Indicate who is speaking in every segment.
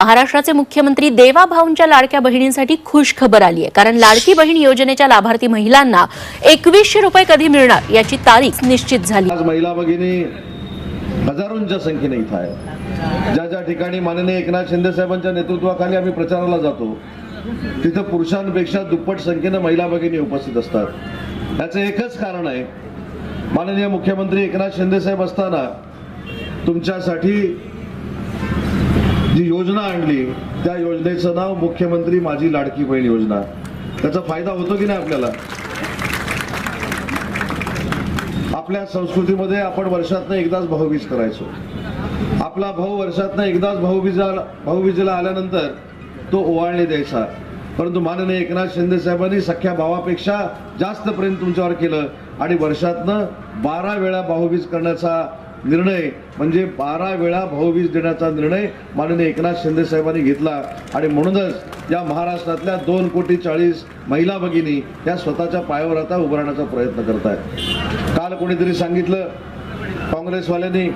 Speaker 1: महाराष्ट्राचे मुख्यमंत्री देवा भाऊंच्या लाडक्या बहिणींसाठी खुश खबर आली आहे. कारण लाडकी बहीण योजनेच्या लाभार्थी महिलांना एकवीसशे रुपये कधी मिळणार याची तारीख निश्चित झाली.
Speaker 2: आज महिला भगिनी हजारोंच्या संख्येने इथं आहे ज्या ज्या ठिकाणी माननीय एकनाथ शिंदे साहेबांच्या नेतृत्वाखाली आम्ही प्रचाराला जातो तिथं पुरुषांपेक्षा दुप्पट संख्येनं महिला भगिनी उपस्थित असतात. याचं एकच कारण आहे माननीय मुख्यमंत्री एकनाथ शिंदे साहेब असताना तुमच्यासाठी जी योजना आणली. त्या योजनेचं नाव मुख्यमंत्री माझी लाडकी बहीण योजना. त्याचा फायदा होतो की नाही आपल्याला? आपल्या संस्कृतीमध्ये आपण वर्षातनं एकदाच भाऊबीज करायचो. आपला भाऊ वर्षातनं एकदाच भाऊबीजा भाऊबीजेला आल्यानंतर तो ओवाळणी द्यायचा. परंतु माननीय एकनाथ शिंदे साहेबांनी सख्या भावापेक्षा जास्त प्रेम तुमच्यावर केलं आणि वर्षातनं बारा वेळा भाऊबीज करण्याचा निर्णय म्हणजे बारा वेळा भाऊबीज देण्याचा निर्णय माननीय एकनाथ शिंदे साहेबांनी घेतला. आणि म्हणूनच या महाराष्ट्रातल्या दोन कोटी चाळीस महिला भगिनी या स्वतःच्या पायावर आता उभारण्याचा प्रयत्न करत आहेत काल कोणीतरी सांगितलं काँग्रेसवाल्यांनी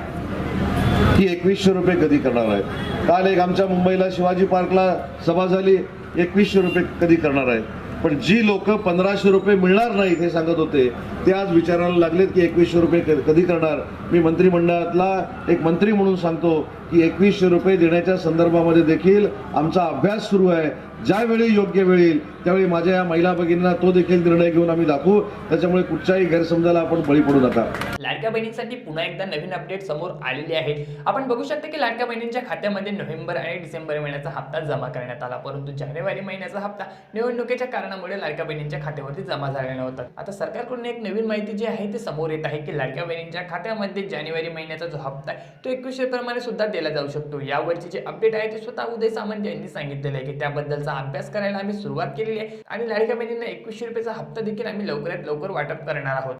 Speaker 2: की एकवीसशे रुपये कधी करणार आहेत? काल एक आमच्या मुंबईला शिवाजी पार्कला सभा झाली एकवीसशे रुपये कधी करणार आहेत? पण जी लोक पंधराशे रुपये मिळणार नाहीत हे सांगत होते ते आज विचारायला लागलेत की एकवीसशे रुपये कधी करणार? मी मंत्रिमंडळातला एक मंत्री म्हणून सांगतो की एकवीसशे रुपये देण्याच्या संदर्भामध्ये देखील आमचा अभ्यास सुरू आहे. ज्यावेळी योग्य वेळी त्यावेळी माझ्या या महिला भगिनींना तो देखील निर्णय घेऊन आम्ही दाखवू. त्याच्यामुळे कुठच्याही गैरसमजाला आपण बळी पडू नका.
Speaker 3: लाडक्या बहिणींसाठी पुन्हा एकदा नवीन अपडेट समोर आलेली आहे आपण बघू शकता की लाडक्या बहिणींच्या खात्यामध्ये नोव्हेंबर आणि डिसेंबर महिन्याचा हप्ता जमा करण्यात आला. परंतु जानेवारी महिन्याचा हप्ता निवडणुकीच्या कारणामुळे लाडक्या बहिणींच्या खात्यावरती जमा झालेला होता आता सरकारकडून एक नवीन नवीन माहिती जी आहे ती समोर येत आहे की लाडक्या बहिणींच्या खात्यामध्ये जानेवारी महिन्याचा जो हप्ता आहे तो एकवीसशे प्रमाणे सुद्धा दिला जाऊ शकतो. यावरची जे अपडेट आहे ते स्वतः उदय सामंत यांनी सांगितलेलं आहे की त्याबद्दलचा अभ्यास करायला आम्ही सुरुवात केलेली आहे आणि लाडक्या बहिणींना एकवीसशे रुपयाचा हप्ता देखील आम्ही लवकरात लवकर वाटप करणार आहोत.